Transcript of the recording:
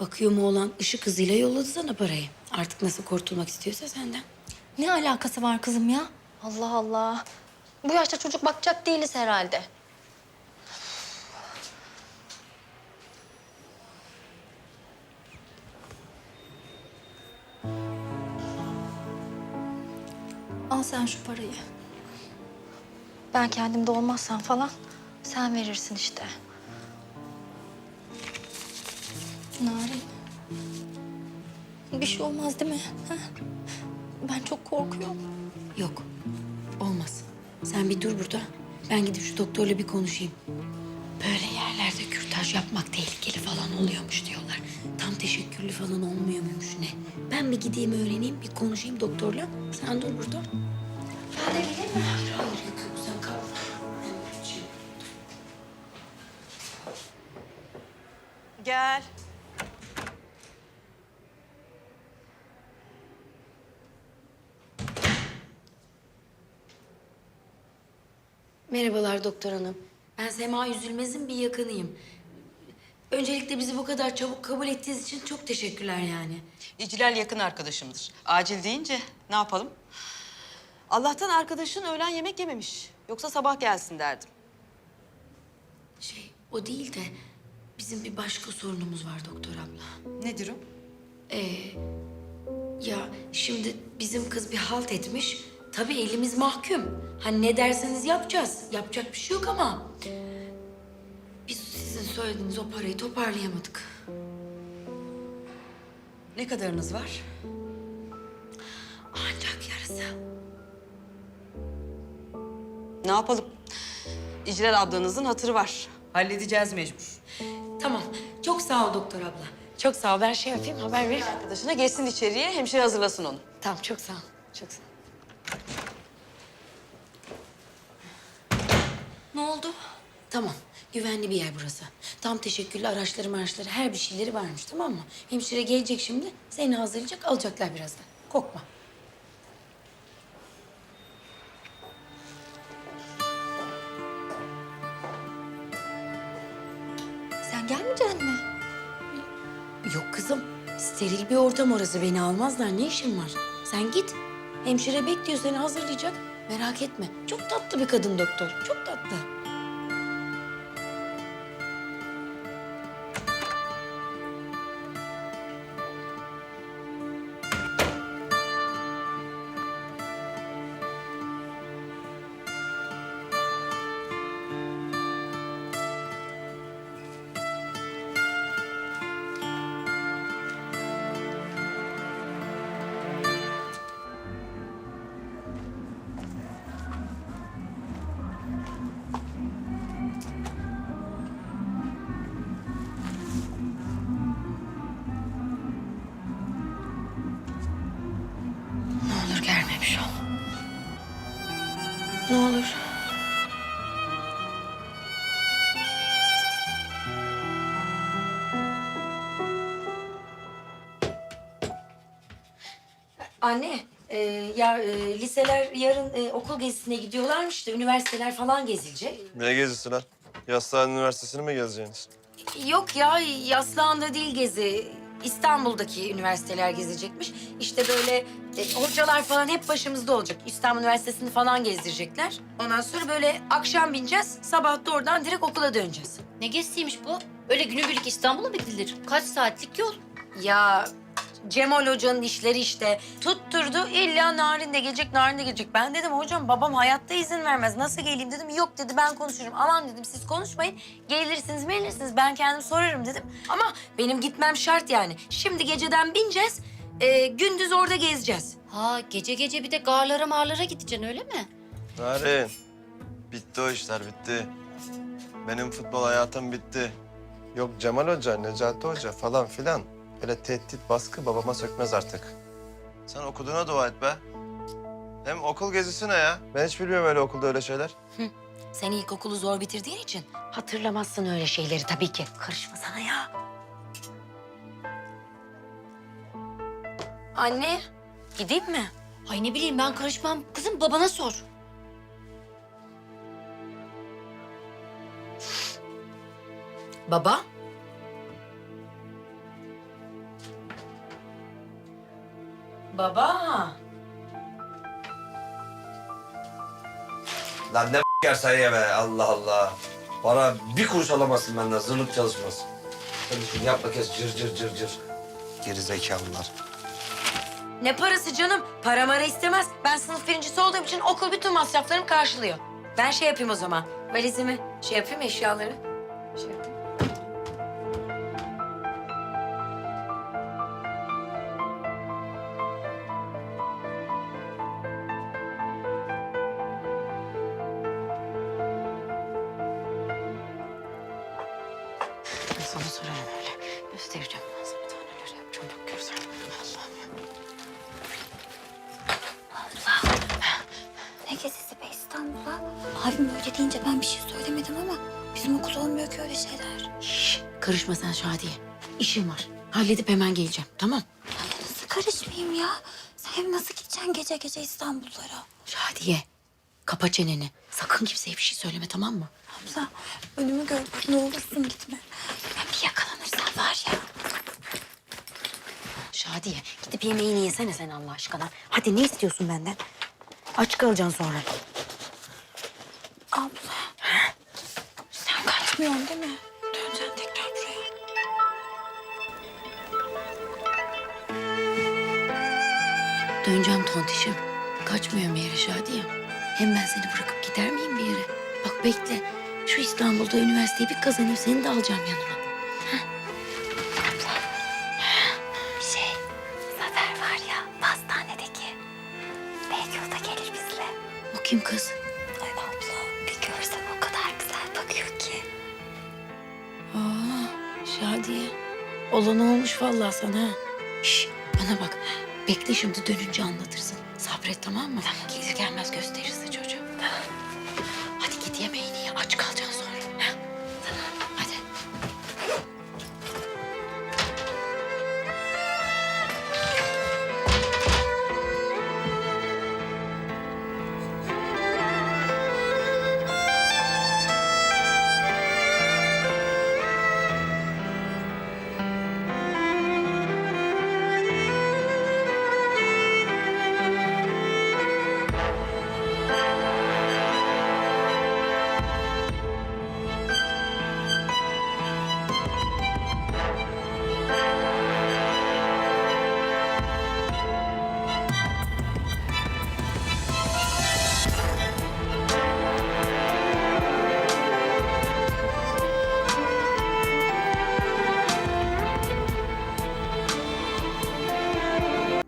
Bakıyorum oğlan ışık hızıyla yolladı sana parayı. Artık nasıl kurtulmak istiyorsa senden. Ne alakası var kızım ya? Allah Allah. Bu yaşta çocuk bakacak değiliz herhalde. Al sen şu parayı. Ben kendimde olmazsam falan sen verirsin işte. Narin. Bir şey olmaz değil mi? Ha? Ben çok korkuyorum. Yok. Olmaz. Sen bir dur burada. Ben gidip şu doktorla bir konuşayım. Böyle yerlerde kürtaj yapmak tehlikeli falan oluyormuş diyorlar. Tam teşekkürlü falan olmuyor muymuş ne? Ben bir gideyim öğreneyim, bir konuşayım doktorla. Sen dur burada. Ben de geleyim mi? Hayır, hayır yok yok sen kal. Gel. Merhabalar doktor hanım. Ben Sema Üzülmez'in bir yakınıyım. Öncelikle bizi bu kadar çabuk kabul ettiğiniz için çok teşekkürler yani. İclal yakın arkadaşımdır. Acil deyince ne yapalım? Allah'tan arkadaşın öğlen yemek yememiş. Yoksa sabah gelsin derdim. Şey, o değil de bizim bir başka sorunumuz var doktor abla. Nedir o? Ee, ya şimdi bizim kız bir halt etmiş. Tabii elimiz mahkum. Hani ne derseniz yapacağız. Yapacak bir şey yok ama... Biz sizin söylediğiniz o parayı toparlayamadık. Ne kadarınız var? Ancak yarısı. Ne yapalım? İclal ablanızın hatırı var. Halledeceğiz mecbur. Tamam. Çok sağ ol doktor abla. Çok sağ ol. Ben şey yapayım, haber ver. Arkadaşına geçsin içeriye, hemşire hazırlasın onu. Tamam, çok sağ ol. Çok sağ ol. Ne oldu? Tamam. Güvenli bir yer burası. Tam teşekkürlü araçları maraçları her bir şeyleri varmış tamam mı? Hemşire gelecek şimdi. Seni hazırlayacak alacaklar birazdan. Korkma. Sen gelmeyeceksin mi? Yok kızım. Steril bir ortam orası. Beni almazlar. Ne işin var? Sen git. Hemşire bekliyor seni hazırlayacak. Merak etme. Çok tatlı bir kadın doktor. Çok tatlı. Olur. Anne, e, ya e, liseler yarın e, okul gezisine gidiyorlarmış da üniversiteler falan gezilecek. Ne gezisi lan? Yaslıhan Üniversitesi'ni mi gezeceksiniz? Yok ya, Yaslıhan'da değil gezi. İstanbul'daki üniversiteler gezecekmiş. İşte böyle e, hocalar falan hep başımızda olacak. İstanbul Üniversitesi'ni falan gezdirecekler. Ondan sonra böyle akşam bineceğiz. Sabah da oradan direkt okula döneceğiz. Ne gezisiymiş bu? Öyle günübirlik İstanbul'a mı gidilir? Kaç saatlik yol? Ya Cemal Hoca'nın işleri işte. Tutturdu illa Narin de gelecek, Narin de gelecek. Ben dedim hocam babam hayatta izin vermez. Nasıl geleyim dedim. Yok dedi ben konuşurum. Aman dedim siz konuşmayın. Gelirsiniz gelirsiniz ben kendim sorarım dedim. Ama benim gitmem şart yani. Şimdi geceden bineceğiz. e, gündüz orada gezeceğiz. Ha gece gece bir de garlara marlara gideceksin öyle mi? Narin. Bitti o işler bitti. Benim futbol hayatım bitti. Yok Cemal Hoca, Necati Hoca falan filan. Öyle tehdit, baskı babama sökmez artık. Sen okuduğuna dua et be. Hem okul gezisi ne ya? Ben hiç bilmiyorum öyle okulda öyle şeyler. Sen ilkokulu zor bitirdiğin için hatırlamazsın öyle şeyleri tabii ki. Karışma sana ya. Anne, gideyim mi? Ay ne bileyim ben karışmam. Kızım babana sor. Baba? Baba. Lan ne yer sayıya be Allah Allah. Bana bir kuruş alamazsın benden zırnık çalışmaz. Hadi şunu yapma kes cır cır cır cır. Geri zekalılar. Ne parası canım? Para mara istemez. Ben sınıf birincisi olduğum için okul bütün masraflarımı karşılıyor. Ben şey yapayım o zaman. Valizimi şey yapayım eşyaları. Sorarım öyle. Göstereceğim ben sana bir tane neler yapacağım. Bak görsen. Allah'ım ya. Ne gezisi be İstanbul'a? Abim öyle deyince ben bir şey söylemedim ama bizim okul olmuyor ki öyle şeyler. Şş, karışma sen Şadiye. İşim var. Halledip hemen geleceğim tamam? De nasıl karışmayayım ya? Sen nasıl gideceksin gece gece İstanbullara? Şadiye kapa çeneni. Sakın kimseye bir şey söyleme tamam mı? Hamza önümü gör ne olursun gitme. Ben bir yakalanırsam var ya. Şadiye gidip yemeğini yesene sen Allah aşkına. Hadi ne istiyorsun benden? Aç kalacaksın sonra. Abla. Sen kaçmıyorsun değil mi? Döneceksin tekrar buraya. Döneceğim tontişim. Kaçmıyorum bir yere Şadiye. Hem ben seni bırakıp gider miyim bir yere? Bak bekle. Şu İstanbul'da üniversiteyi bir kazanayım seni de alacağım yanıma. Şey, Zafer var ya pastanedeki. Belki o da gelir bizle. O kim kız? Ay abla bir görsen o kadar güzel bakıyor ki. Aa, Şadiye. Olan olmuş vallahi sana. ha. Şş, bana bak. Bekle şimdi dönünce anlatırsın. Sabret tamam mı? Gelir gelmez gösterirsin çocuğu. Hadi